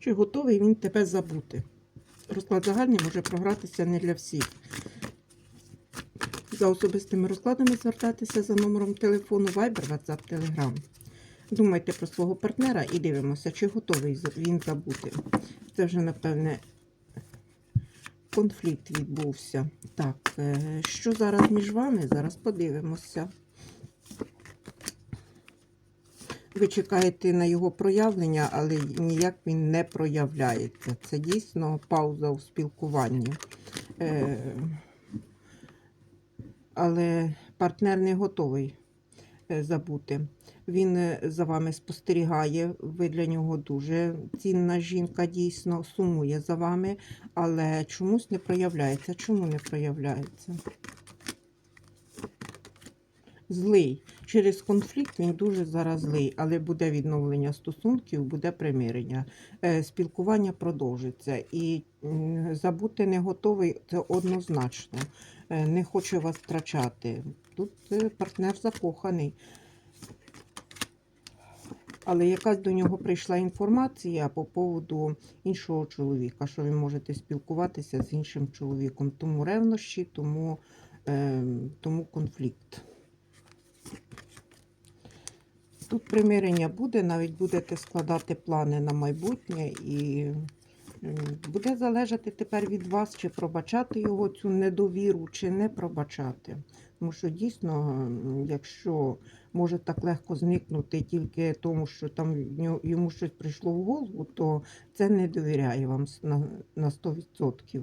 Чи готовий він тебе забути? Розклад загальний може програтися не для всіх. За особистими розкладами звертатися за номером телефону Viber, WhatsApp, Telegram. Думайте про свого партнера і дивимося, чи готовий він забути. Це вже, напевне, конфлікт відбувся. Так, е, що зараз між вами? Зараз подивимося. Ви чекаєте на його проявлення, але ніяк він не проявляється. Це дійсно пауза у спілкуванні. Е, але партнер не готовий е, забути. Він е, за вами спостерігає. Ви для нього дуже цінна жінка, дійсно сумує за вами, але чомусь не проявляється. Чому не проявляється? Злий. Через конфлікт він дуже зараз злий, але буде відновлення стосунків, буде примирення. Е, Спілкування продовжиться. І забути не готовий це однозначно. Е, Не хоче вас втрачати. Тут е, партнер закоханий. Але якась до нього прийшла інформація по поводу іншого чоловіка, що ви можете спілкуватися з іншим чоловіком. Тому ревнощі, тому, е, тому конфлікт. Тут примирення буде, навіть будете складати плани на майбутнє, і буде залежати тепер від вас, чи пробачати його цю недовіру, чи не пробачати. Тому що дійсно, якщо може так легко зникнути тільки тому, що там йому щось прийшло в голову, то це не довіряє вам на 100%.